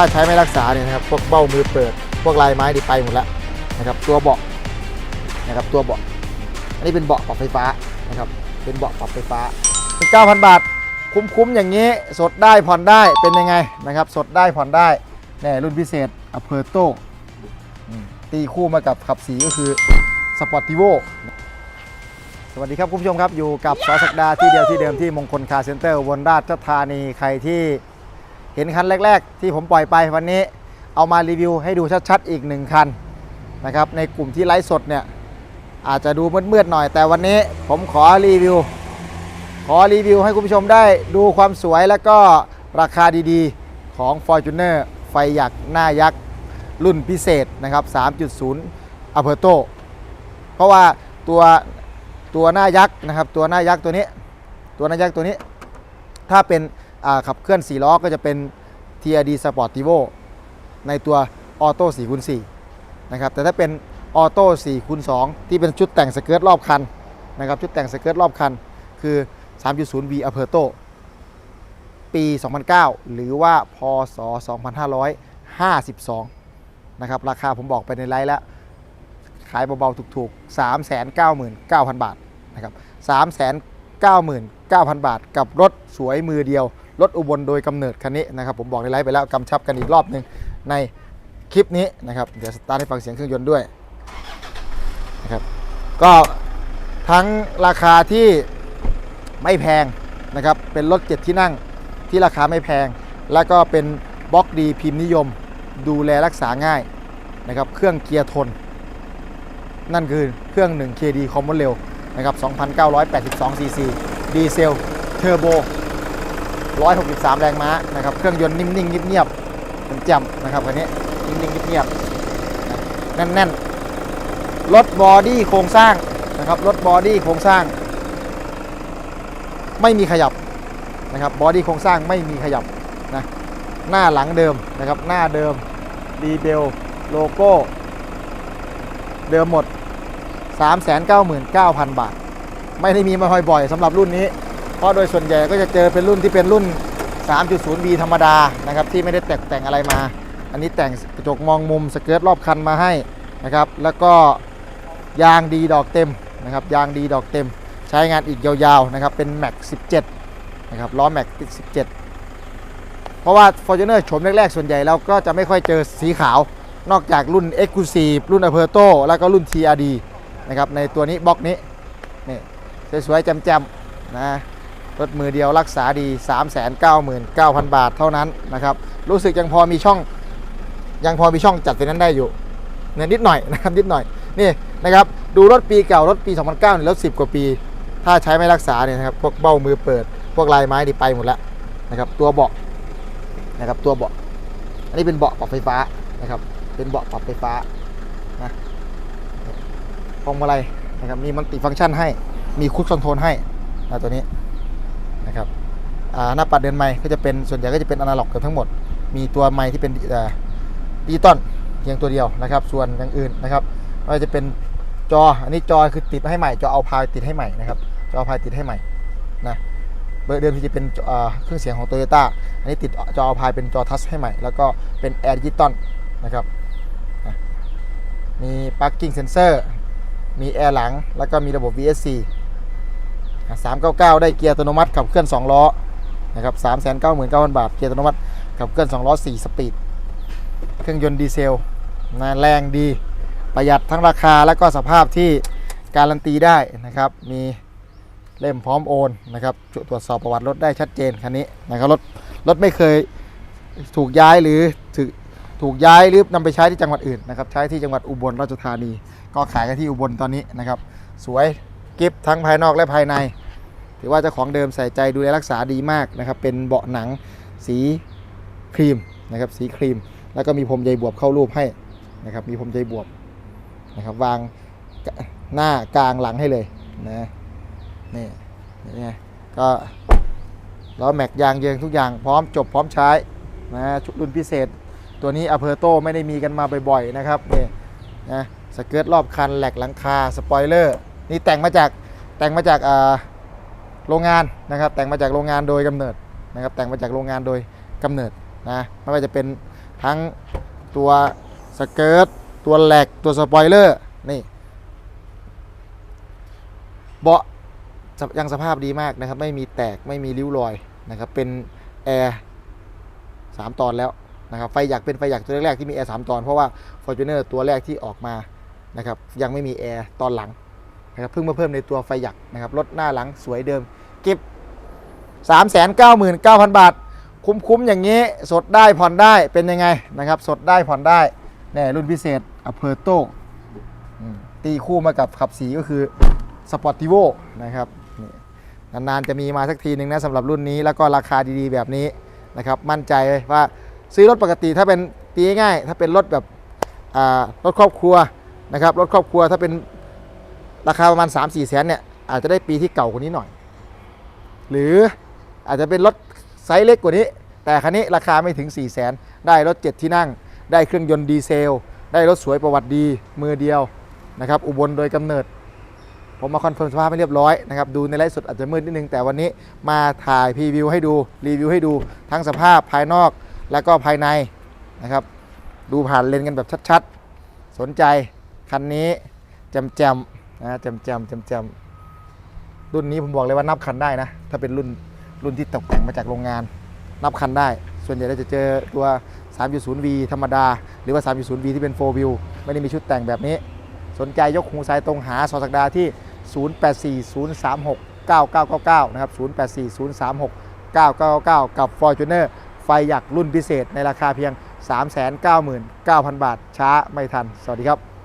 ถ้าใช้ไม่รักษาเนี่ยนะครับพวกเบ้ามือเปิด พวกลายไม้ดีไปหมดแล้วนะครับตัวเบาะนะครับตัวเบาะอันนี้เป็นเบาะปรับไฟฟ้านะครับเป็นเบาะปรับไฟฟ้า9,000 บาท คุ้มๆอย่างนี้สดได้ผ่อนได้เป็นยังไงนะครับ สดได้ผ่อนได้แน่รุ่นพิเศษอเพอร์โตตีคู่มากับขับสีก็คือสปอร์ติโวสวัสดีครับคุณผู้ชมครับ อยู่กับสอสักดาที่เดียวที่เดิมที่มงคลคาร์เซ็นเตอร์วนราชธานีใครที่ เห็นคันแรก ๆ ที่ผมปล่อยไปวันนี้เอามารีวิวให้ดูชัดๆ อีกหนึ่งคันนะครับในกลุ่มที่ไลฟ์สดเนี่ยอาจจะดูมืดๆหน่อย แต่วันนี้ผมขอรีวิว ขอรีวิวให้คุณผู้ชมได้ดูความสวยและก็ราคาดีๆของ Fortuner ไฟหยักหน้ายักษ์รุ่นพิเศษนะครับ 3.0 a p e r t o เพราะว่าตัวตัวหน้ายักษ์นะครับตัวหน้ายักษ์ตัวนี้ ตัวหน้ายักษ์ตัวนี้ ถ้าเป็น ขับเคลื่อน 4 ล้อก็จะเป็น TRD Sportivo ในตัวออโต้4คูณ4นะครับแต่ถ้าเป็นออโต้4คูณ2ที่เป็นชุดแต่งสเกิร์ตรอบคันนะครับชุดแต่งสเกิร์ตรอบคัน คือ 3.0V Aperto ปี 2009 หรือว่าพศ 2552 นะครับ ราคาผมบอกไปในไลฟ์แล้ว ขายเบาๆ ถูกๆ 399,000 บาทนะครับ399,000 บาทกับรถสวยมือเดียว รถอุบลโดยกำเนิดคันนี้นะครับผมบอกในไลฟ์ไปแล้วกำชับกันอีกรอบหนึ่งในคลิปนี้นะครับเดี๋ยวสตาร์ทให้ฟังเสียงเครื่องยนต์ด้วยนะครับก็ทั้งราคาที่ไม่แพงนะครับเป็นรถเจ็ดที่นั่งที่ราคาไม่แพง แล้วก็เป็นบล็อกดีพิมพ์นิยม ดูแลรักษาง่ายนะครับเครื่องเกียร์ทน นั่นคือเครื่อง 1 KD คอมมอนเร็วนะครับ 2,982 cc ดีเซลเทอร์โบ 163 แรงม้านะครับ เครื่องยนต์นิ่มๆเงียบๆแจ่มนะครับคันนี้นิ่งๆเงียบๆแน่นๆรถบอดี้โครงสร้างนะครับรถบอดี้โครงสร้าง ไม่มีขยับนะครับบอดี้โครงสร้างไม่มีขยับนะหน้าหลังเดิมนะครับหน้าเดิมดีเบลโลโก้เดิมหมด 399,000 บาท ไม่ได้มีมาบ่อยๆสำหรับรุ่นนี้ เพราะโดยส่วนใหญ่ก็จะเจอเป็นรุ่นที่เป็นรุ่น 3.0B ธรรมดานะครับที่ไม่ได้แต่งแต่งอะไรมา อันนี้แต่งกระจกมองมุมสเกิร์ตรอบคันมาให้นะครับแล้วก็ยางดีดอกเต็มนะครับยางดีดอกเต็ม ใช้งานอีกยาวๆนะครับเป็น Max 17นะครับล้อ Max 17 เพราะว่า Fortuner โฉมแรกๆส่วนใหญ่เราก็จะไม่ค่อยเจอสีขาวนอกจากรุ่น Exclusive รุ่น Aperto แล้วก็รุ่น TRD นะครับในตัวนี้บล็อกนี้นี่สวยๆแจ่มๆนะ รถมือเดียวรักษาดี 399,000 บาทเท่านั้นนะครับ รู้สึกยังพอมีช่อง ยังพอมีช่องจัดไฟนั้นได้อยู่เนี่ยนิดหน่อยนะครับนิดหน่อยนี่นะครับดูรถปีเก่ารถปี 2009เนี่ยรถ10 กว่าปี ถ้าใช้ไม่รักษาเนี่ยนะครับพวกเบ้ามือเปิด พวกลายไม้ดีไปหมดแล้วนะครับตัวเบาะนะครับตัวเบาะอันนี้เป็นเบาะปรับไฟฟ้านะครับเป็นเบาะปรับไฟฟ้านะพวงมาลัยนะครับมีมัลติฟังก์ชันให้มีคุชคอนโทรลให้นะตัวนี้ นะครับหน้าปัดเดินไม้ก็จะเป็นส่วนใหญ่ก็จะเป็นอนาล็อกเกือบทั้งหมด มีตัวไม้ที่เป็นดิจิตอลเพียงตัวเดียวนะครับ ส่วนอย่างอื่นนะครับไม่ว่าจะเป็นจออันนี้จอคือติดให้ใหม่จอเอาพายติดให้ใหม่นะครับจอเอาพายติดให้ใหม่นะเบอร์เดิมที่จะเป็นเครื่องเสียงของโตโยต้าอันนี้ติดจอเอาพายเป็นจอทัชให้ใหม่ แล้วก็เป็นแอร์ดิจิตอลนะครับนะมี parking sensor มีแอร์หลัง แล้วก็มีระบบ VSC 399 ได้เกียร์อัตโนมัติขับเคลื่อน 2 ล้อนะครับ399,000 บาท เกียร์อัตโนมัติขับเคลื่อน 2 ล้อ 4 สปีด เครื่องยนต์ดีเซลนะแรงดี ประหยัดทั้งราคาและก็สภาพที่การันตีได้นะครับ มีเล่มพร้อมโอนนะครับ ตรวจสอบประวัติรถได้ชัดเจนคันนี้นะครับรถรถไม่เคยถูกย้ายหรือถูกถูกย้ายหรือนำไปใช้ที่จังหวัดอื่นนะครับ ใช้ที่จังหวัดอุบลราชธานี ก็ขายกันที่อุบลตอนนี้นะครับ สวย กิฟทั้งภายนอกและภายใน ถือว่าเจ้าของเดิมใส่ใจดูแลรักษาดีมากนะครับ เป็นเบาะหนังสีครีมนะครับสีครีม แล้วก็มีพรมใยบวบเข้ารูปให้นะครับมีพรมใยบวบนะครับวางหน้ากลางหลังให้เลยนะนี่นี่ไงก็ล้อแม็กยางเยิงทุกอย่างพร้อมจบพร้อมใช้นะชุดรุ่นพิเศษ ตัวนี้อเพอร์โตไม่ได้มีกันมาบ่อยๆนะครับนี่นะสเกิร์ตรอบคันแหลกหลังคาสปอยเลอร์ นี่แต่งมาจากแต่งมาจากโรงงานนะครับ แต่งมาจากโรงงานโดยกำเนิดนะครับ แต่งมาจากโรงงานโดยกำเนิดนะไม่ว่าจะเป็นทั้งตัวสเกิร์ตตัวแหลกตัวสปอยเลอร์นี่เบาะยังสภาพดีมากนะครับ ไม่มีแตกไม่มีริ้วรอยนะครับ เป็นแอร์สามตอนแล้วนะครับไฟหยักเป็นไฟหยักตัวแรกๆที่มีแอร์สามตอนเพราะว่า Fortuner ตัวแรกที่ออกมานะครับยังไม่มีแอร์ตอนหลัง นะครับเพิ่งมาเพิ่มในตัวไฟหยักนะครับรถหน้าหลังสวยเดิมเก็บ399,000บาท คุ้มๆอย่างนี้สดได้ผ่อนได้เป็นยังไงนะครับสดได้ผ่อนได้แน่รุ่นพิเศษอเพอร์โตตีคู่มากับขับสีก็คือสปอร์ติโวนะครับนานๆจะมีมาสักทีหนึ่งนะสำหรับรุ่นนี้แล้วก็ราคาดีๆแบบนี้นะครับมั่นใจว่าซื้อรถปกติถ้าเป็นตีง่ายถ้าเป็นรถแบบรถครอบครัวนะครับรถครอบครัวถ้าเป็น ราคาประมาณ 3-4แสนเนี่ยอาจจะได้ปีที่เก่ากว่านี้หน่อย หรืออาจจะเป็นรถไซส์เล็กกว่านี้ แต่คันนี้ราคาไม่ถึง 4 0 0แสนได้รถ 7 ที่นั่ง ได้เครื่องยนต์ดีเซล ได้รถสวยประวัติดีมือเดียวนะครับอุบลโดยกำเนิด ผมมาคอนเฟิร์มสภาพให้เรียบร้อยนะครับดูในไลฟ์สดอาจจะมืดนิดนึงแต่วันนี้มาถ่ายพรีวิวให้ดูรีวิวให้ดูทั้งสภาพภายนอกและก็ภายในนะครับดูผ่านเลนกันแบบชัดๆ สนใจคันนี้จำแจมๆ นะจำจมจำจมๆรุ่นนี้ผมบอกเลยว่านับคันได้นะ ถ้าเป็นรุ่นรุ่นที่ตกแต่งมาจากโรงงาน นับคันได้ ส่วนใหญ่เราจะเจอตัว 3.0V ธรรมดา หรือว่า 3.0V ที่เป็น4 View ไม่ได้มีชุดแต่งแบบนี้ สนใจยกหูซ้ายตรงหาสอสักดาที่ 0840369999 นะครับ 0840369999 กับ Fortuner ไฟหยักรุ่นพิเศษในราคาเพียง 399,000 บาท ช้าไม่ทัน สวัสดีครับ